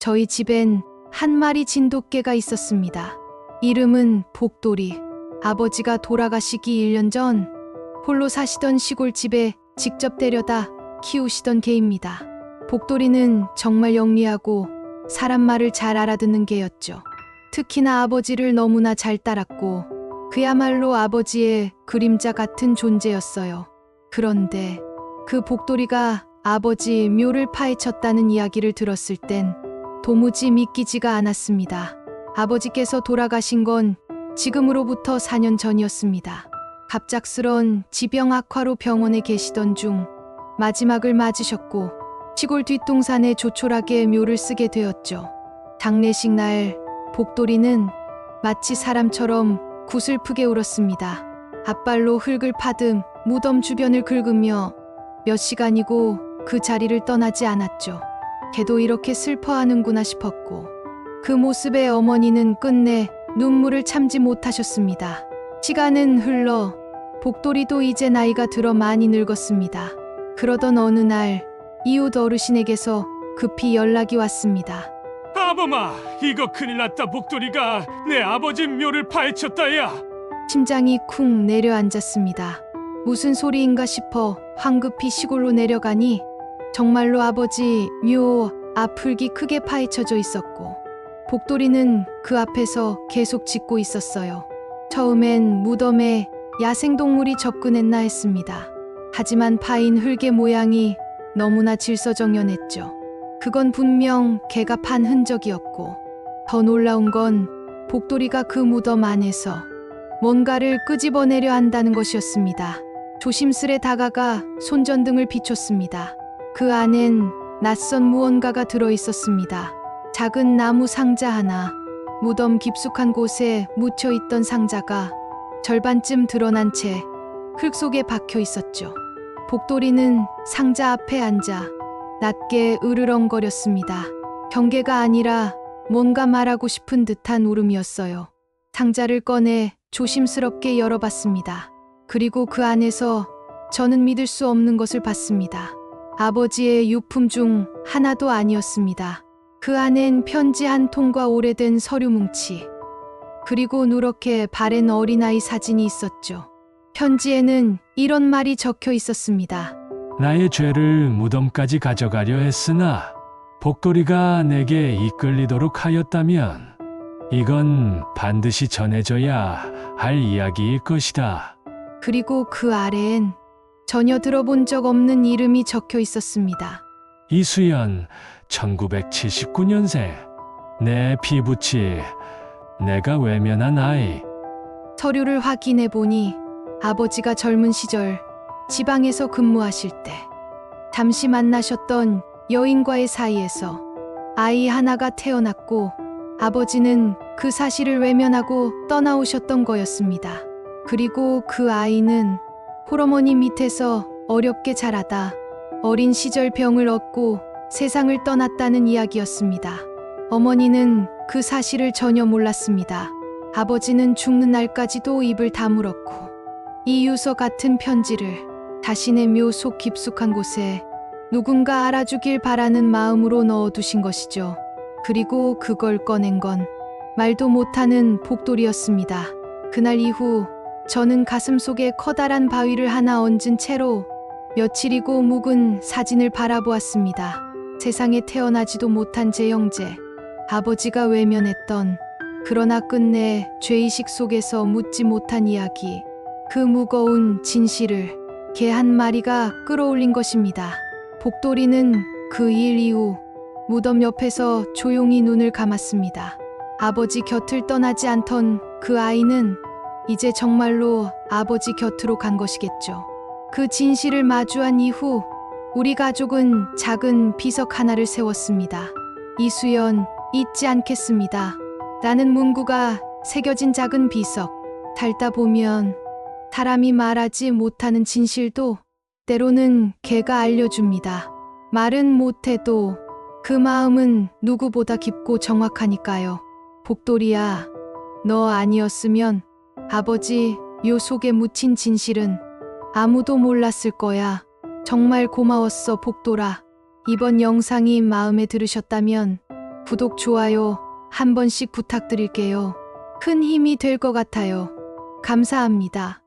저희 집엔 한 마리 진돗개가 있었습니다. 이름은 복돌이. 아버지가 돌아가시기 1년 전 홀로 사시던 시골집에 직접 데려다 키우시던 개입니다. 복돌이는 정말 영리하고 사람 말을 잘 알아듣는 개였죠. 특히나 아버지를 너무나 잘 따랐고 그야말로 아버지의 그림자 같은 존재였어요. 그런데 그 복돌이가 아버지 묘를 파헤쳤다는 이야기를 들었을 땐 도무지 믿기지가 않았습니다. 아버지께서 돌아가신 건 지금으로부터 4년 전이었습니다. 갑작스런 지병 악화로 병원에 계시던 중 마지막을 맞으셨고 시골 뒷동산에 조촐하게 묘를 쓰게 되었죠. 장례식 날 복돌이는 마치 사람처럼 구슬프게 울었습니다. 앞발로 흙을 파듬 무덤 주변을 긁으며 몇 시간이고 그 자리를 떠나지 않았죠. 걔도 이렇게 슬퍼하는구나 싶었고 그 모습에 어머니는 끝내 눈물을 참지 못하셨습니다. 시간은 흘러 복돌이도 이제 나이가 들어 많이 늙었습니다. 그러던 어느 날 이웃 어르신에게서 급히 연락이 왔습니다. 아범아, 이거 큰일 났다. 복돌이가 내 아버지 묘를 파헤쳤다야. 심장이 쿵 내려앉았습니다. 무슨 소리인가 싶어 황급히 시골로 내려가니 정말로 아버지 묘 앞흙이 크게 파헤쳐져 있었고 복돌이는 그 앞에서 계속 짖고 있었어요. 처음엔 무덤에 야생동물이 접근했나 했습니다. 하지만 파인 흙의 모양이 너무나 질서정연했죠. 그건 분명 개가 판 흔적이었고 더 놀라운 건 복돌이가 그 무덤 안에서 뭔가를 끄집어내려 한다는 것이었습니다. 조심스레 다가가 손전등을 비췄습니다. 그 안엔 낯선 무언가가 들어 있었습니다. 작은 나무 상자 하나, 무덤 깊숙한 곳에 묻혀 있던 상자가 절반쯤 드러난 채 흙 속에 박혀 있었죠. 복돌이는 상자 앞에 앉아 낮게 으르렁거렸습니다. 경계가 아니라 뭔가 말하고 싶은 듯한 울음이었어요. 상자를 꺼내 조심스럽게 열어봤습니다. 그리고 그 안에서 저는 믿을 수 없는 것을 봤습니다. 아버지의 유품 중 하나도 아니었습니다. 그 안엔 편지 한 통과 오래된 서류 뭉치, 그리고 누렇게 바랜 어린아이 사진이 있었죠. 편지에는 이런 말이 적혀 있었습니다. 나의 죄를 무덤까지 가져가려 했으나 복돌이가 내게 이끌리도록 하였다면 이건 반드시 전해져야 할 이야기일 것이다. 그리고 그 아래엔 전혀 들어본 적 없는 이름이 적혀 있었습니다. 이수연 1979년생 내 피부치 내가 외면한 아이 서류를 확인해 보니 아버지가 젊은 시절 지방에서 근무하실 때 잠시 만나셨던 여인과의 사이에서 아이 하나가 태어났고 아버지는 그 사실을 외면하고 떠나오셨던 거였습니다. 그리고 그 아이는 홀어머니 밑에서 어렵게 자라다 어린 시절 병을 얻고 세상을 떠났다는 이야기였습니다. 어머니는 그 사실을 전혀 몰랐습니다. 아버지는 죽는 날까지도 입을 다물었고 이 유서 같은 편지를 자신의 묘속 깊숙한 곳에 누군가 알아주길 바라는 마음으로 넣어두신 것이죠. 그리고 그걸 꺼낸 건 말도 못하는 복돌이었습니다. 그날 이후 저는 가슴 속에 커다란 바위를 하나 얹은 채로 며칠이고 묵은 사진을 바라보았습니다. 세상에 태어나지도 못한 제 형제, 아버지가 외면했던 그러나 끝내 죄의식 속에서 묻지 못한 이야기, 그 무거운 진실을 개 한 마리가 끌어올린 것입니다. 복돌이는 그 일 이후 무덤 옆에서 조용히 눈을 감았습니다. 아버지 곁을 떠나지 않던 그 아이는 이제 정말로 아버지 곁으로 간 것이겠죠. 그 진실을 마주한 이후 우리 가족은 작은 비석 하나를 세웠습니다. 이수연, 잊지 않겠습니다. 라는 문구가 새겨진 작은 비석. 달다 보면 사람이 말하지 못하는 진실도 때로는 개가 알려줍니다. 말은 못해도 그 마음은 누구보다 깊고 정확하니까요. 복돌이야, 너 아니었으면 아버지 요 속에 묻힌 진실은 아무도 몰랐을 거야. 정말 고마웠어, 복돌아. 이번 영상이 마음에 들으셨다면 구독, 좋아요 한 번씩 부탁드릴게요. 큰 힘이 될 것 같아요. 감사합니다.